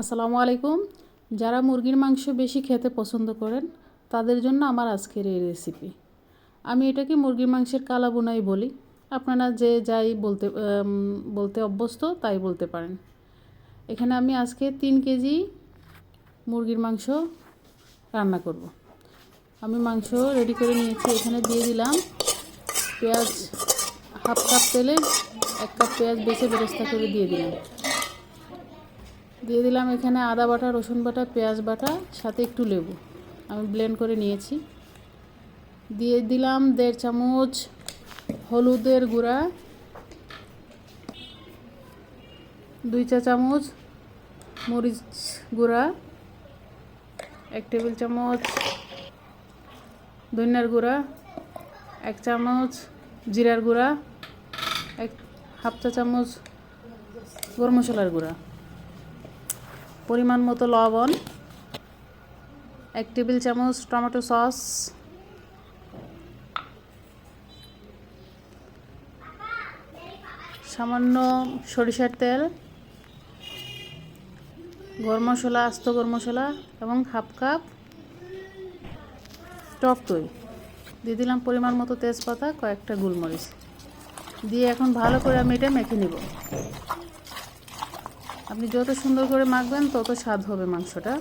আসসালামু আলাইকুম। যারা মুরগির মাংস বেশি খেতে পছন্দ করেন, তাদের জন্য আমার আজকের এই রেসিপি আমি এটাকে মুরগির মাংসের কালা বোনাই বলি। আপনারা যে যাই বলতে বলতে অভ্যস্ত তাই বলতে পারেন। এখানে আমি আজকে তিন কেজি মুরগির মাংস রান্না করব। আমি মাংস রেডি করে নিয়েছি। এখানে দিয়ে দিলাম পেঁয়াজ হাফ কাপ তেলে, এক কাপ পেঁয়াজ বেছে বেরেস্তা করে দিয়ে দিলাম। দিয়ে দিলাম এখানে আদা বাটা, রসুন বাটা, পেঁয়াজ বাটা, সাথে একটু লেবু। আমি ব্লেন্ড করে নিয়েছি। দিয়ে দিলাম দেড় চামচ হলুদের গুঁড়া। দুই চা চামচ মরিচ গুঁড়া। এক টেবিল চামচ ধনিয়ার গুঁড়া। এক চামচ জিরার গুঁড়া। এক হাফ চা চামচ গরম মশলার গুঁড়া। পরিমাণ মতো লবণ, এক টেবিল চামচ টমেটো সস, সামান্য সরিষার তেল, গরম মশলা, আস্ত গরম মশলা এবং হাফ কাপ টক দই। দিয়ে দিলাম পরিমাণ মতো তেজপাতা, কয়েকটা গোলমরিচ। দিয়ে এখন ভালো করে আমি এটা মেখে নিব। আপনি যত সুন্দর করে মাখবেন, তত স্বাদ হবে মাংসটা।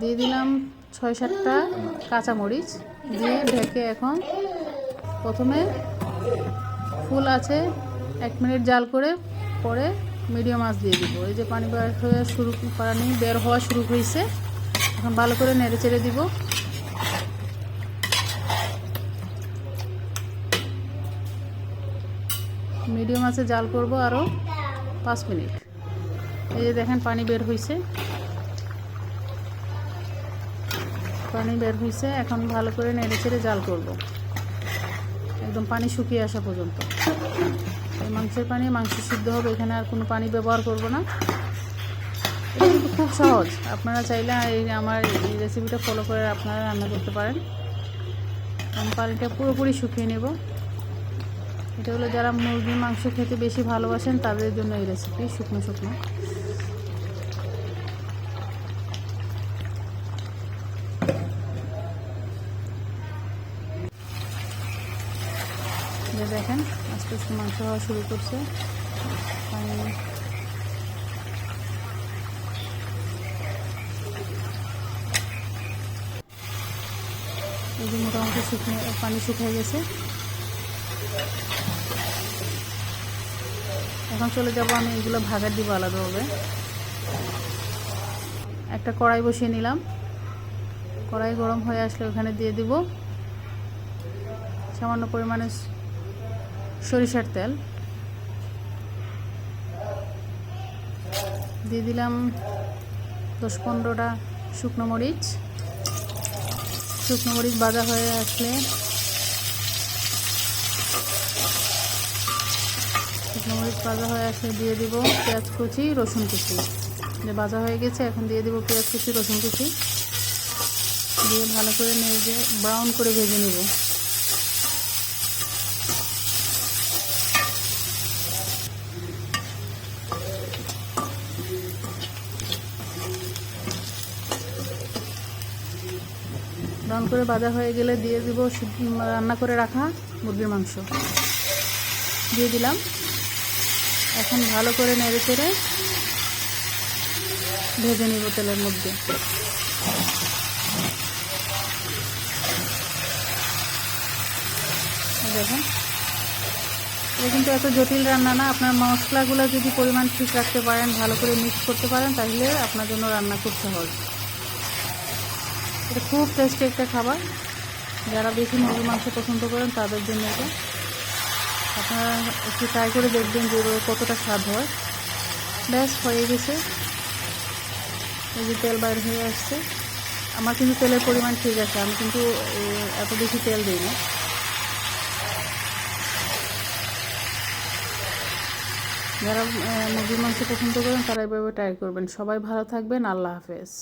দিয়ে দিলাম ছয় সাতটা কাঁচামরিচ। দিয়ে ঢেকে এখন প্রথমে ফুল আছে, এক মিনিট জাল করে পরে মিডিয়াম আঁচ দিয়ে দিব। এই যে পানি বের হয়ে শুরু, পানি বের হওয়া শুরু হয়েছে, এখন ভালো করে নেড়ে চেড়ে দিব। মিডিয়াম আছে, জাল করব আরও পাঁচ মিনিট। এই যে দেখেন, পানি বের হয়েছে পানি বের হয়েছে এখন ভালো করে নেড়ে ছেড়ে জাল করব। একদম পানি শুকিয়ে আসা পর্যন্ত। এই মাংসের পানি, মাংস সিদ্ধ হবে, এখানে আর কোনো পানি ব্যবহার করব না। এটা কিন্তু খুব সহজ। আপনারা চাইলে এই আমার এই রেসিপিটা ফলো করে আপনারা রান্না করতে পারেন। আমি পানিটা পুরোপুরি শুকিয়ে নেব। এটা হলো যারা মুরগির মাংস খেতে বেশি ভালোবাসেন, তাদের জন্য এই রেসিপি শুকনো শুকনো। দেখেন, আস্তে আস্তে মাংস হওয়া শুরু করছে। এই যে মোটামুটি শুকনো, পানি শুকিয়ে গেছে। এখন চলে যাব আমি, এগুলো ভাগার দিব আলাদাভাবে একটা কড়াই বসিয়ে নিলাম। কড়াই গরম হয়ে আসলে ওখানে দিয়ে দিব সামান্য পরিমাণে সরিষার তেল। দিয়ে দিলাম দশ পনেরোটা শুকনো মরিচ। শুকনো মরিচ ভাজা হয়ে আসলে শুকনো মরিচ ভাজা হয়ে আসলে দিয়ে দিব পেঁয়াজ কুচি, রসুন কুচি। যে ভাজা হয়ে গেছে, এখন দিয়ে দিব পেঁয়াজ কুচি, রসুন কুচি। দিয়ে ভালো করে নেড়ে ব্রাউন করে ভেজে নিব। ব্রাউন করে ভাজা হয়ে গেলে দিয়ে দিব রান্না করে রাখা মুরগির মাংস। দিয়ে দিলাম। এখন ভালো করে নেড়ে চেড়ে ভেজে নিব তেলের মধ্যে। দেখেন। এটা কিন্তু এত জটিল রান্না না, আপনার মশলাগুলো যদি পরিমাণ ঠিক রাখতে পারেন, ভালো করে মিক্স করতে পারেন, তাহলে আপনার জন্য রান্না খুব সহজ এটা খুব টেস্টি একটা খাবার। যারা বেশি মুরগির মাংস পছন্দ করেন, তাদের জন্য এটা আপনারা একটু ট্রাই করে দেখবেন যে কতটা স্বাদ হয়। ব্যাস, হয়ে গেছে। এই যে তেল বাইর হয়ে আসছে। আমার কিন্তু তেলের পরিমাণ ঠিক আছে, আমি কিন্তু এত বেশি তেল দিই না। যারা মুরগির মাংস পছন্দ করেন, তারা এভাবে ট্রাই করবেন। সবাই ভালো থাকবেন, আল্লাহ হাফেজ।